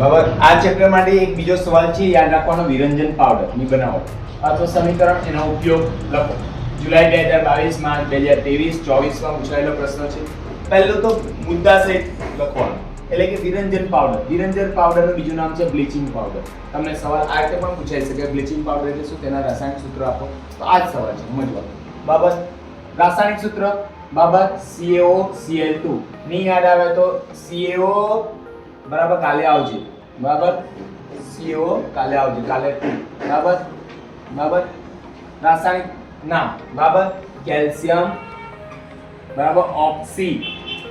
બરાબર આ ચેપ્ટર માટે એક બીજો સવાલ છે, યાદ રાખવાનો, વિરંજન પાવડરની બનાવટ અથવા સમીકરણ, એનો ઉપયોગ લખો. જુલાઈ બે હજાર બાવીસ, માર્ચ બે હજાર ત્રેવીસ, ચોવીસમાં પૂછાયેલો પ્રશ્ન છે. પહેલો તો મુદ્દા સહિત લખવાનો. એટલે કે વિરંજન પાવડર વિરંજન પાવડરનું બીજું નામ છે બ્લીચિંગ પાવડર તમને સવાલ આ રીતે પણ પૂછાઈ શકે. બ્લીચિંગ પાવડર એટલે શું? તેના રાસાયણિક સૂત્ર આપો. તો આ જ સવાલ છે, સમજવા. બાબત રાસાયણિક સૂત્ર? બાબત સીએઓ સીએલ ટુ ની યાદ આવે તો CaO બરાબર, કાલે આવજે. બરાબર? સીઓ કાલે આવજે. કાલે બરાબર? બરાબર? રાસાયણિક નામ બરાબર? કેલ્શિયમ. બરાબર? Oxy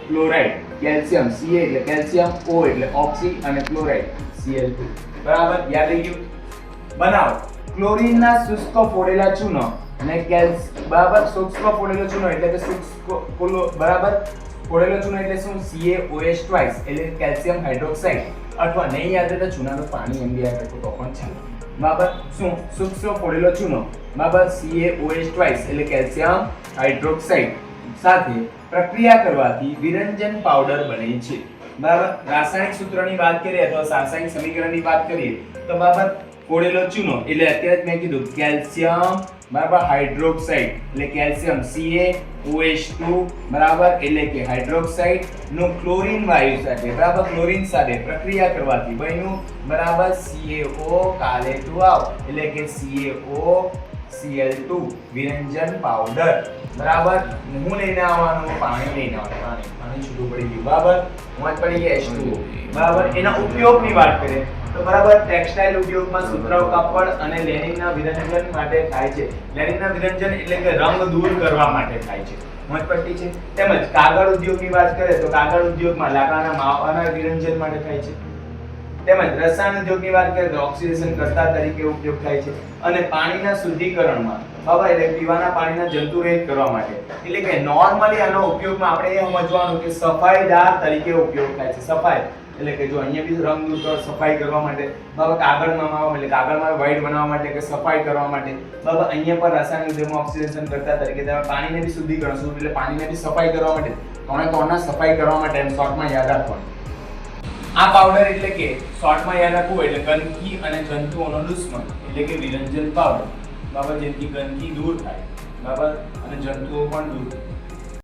chloride. કેલ્શિયમ સી એટલે કેલ્શિયમ ઓ એટલે ઓક્સી અને ક્લોરાઇડ Cl2 બરાબર? યાદ રહી ગયું? બનાવો. ક્લોરીનના શુષ્ક ફોડેલા ચૂનો અને કેલ્સ બરાબર? શુષ્ક ફોડેલો ચૂનો એટલે કે શુષ્ક બરાબર? ફોડેલો ચૂનો એટલે શું? CaOH ટ્વાઇસ એટલે કેલ્શિયમ હાઇડ્રોક્સાઇડ અથવા નહીં યાદ રહે તો ચૂનાનું પાણી એમ બી યાદ રાખો, તો પણ ચાલે. બાબત શું? સૂક્ષ્મ ફોડેલો ચૂનો. બરાબર CaOH ટ્વાઇસ એટલે કેલ્શિયમ હાઇડ્રોક્સાઇડ સાથે પ્રક્રિયા કરવાથી વિરંજન પાવડર બને છે. બરાબર? રાસાયણિક સૂત્રની વાત કરીએ અથવા રાસાયણિક સમીકરણની વાત કરીએ તો બરાબર કોળેલો ચૂનો, એટલે અત્યારે જ મેં કીધું કેલ્શિયમ, બરાબર હાઇડ્રોક્સાઇડ, એટલે કેલ્શિયમ CaOH2 બરાબર? એટલે કે હાઇડ્રોક્સાઇડ નો ક્લોરીન વાયુ સાથે, બરાબર? ક્લોરીન સાથે પ્રક્રિયા કરવાથી બન્યું, બરાબર? સીએઓ કાલે ટુ આવ, એટલે કે CaO Cl2 વિરંજન પાવડર બરાબર? હું લઈને આવવાનું? પાણી લઈને આવવાનું. પાણી. પાણી છૂટું પડી ગયું. બરાબર? મોજ પડી ગઈ H2O બરાબર? એના ઉપયોગની વાત કરીએ. તો બરાબર ટેક્સટાઇલ ઉદ્યોગમાં સુતરાઉ કાપડ અને લેનિનના વિરંજન માટે થાય છે. લેનિનના વિરંજન એટલે કે રંગ દૂર કરવા માટે થાય છે. મોજ છે. તેમજ કાગળ ઉદ્યોગની વાત કરીએ તો કાગળ ઉદ્યોગમાં લાકડાના માપાના વિરંજન માટે થાય છે. તેમજ રસાયણ ઉદ્યોગની વાત કરીએ તો ઓક્સિડેશન કરતા તરીકે ઉપયોગ થાય છે અને પાણીના શુદ્ધિકરણમાં હવે એટલે પીવાના પાણીના જંતુરહિત કરવા માટે. એટલે કે નોર્મલી આનો ઉપયોગમાં આપણે એ સમજવાનું કે સફાઈદાર તરીકે ઉપયોગ થાય છે. સફાઈ. એટલે કે જો અહીંયા બી રંગ દૂર કરવા સફાઈ કરવા માટે. બાબા, કાગળમાં માવા એટલે કાગળમાં વાઈટ બનાવવા માટે કે સફાઈ કરવા માટે. બાબા, અહીંયા પર રાસાયણિક ઉદ્યોગમાં ઓક્સિડેશન કરતા તરીકે તમે પાણીને બી શુદ્ધિકરણ, શુદ્ધ એટલે પાણીને બી સફાઈ કરવા માટે. ત્રણે ત્રણના સફાઈ કરવા માટે એમ શોર્ટમાં યાદ રાખવાનું. આ પાવડર એટલે કે શોર્ટમાં યાદ રાખવું એટલે ગંદકી અને જંતુઓનો દુશ્મન, એટલે કે વિરંજન પાવડર બાબત જેથી ગંદકી દૂર થાય. બરાબર અને જંતુઓ પણ દૂર થાય.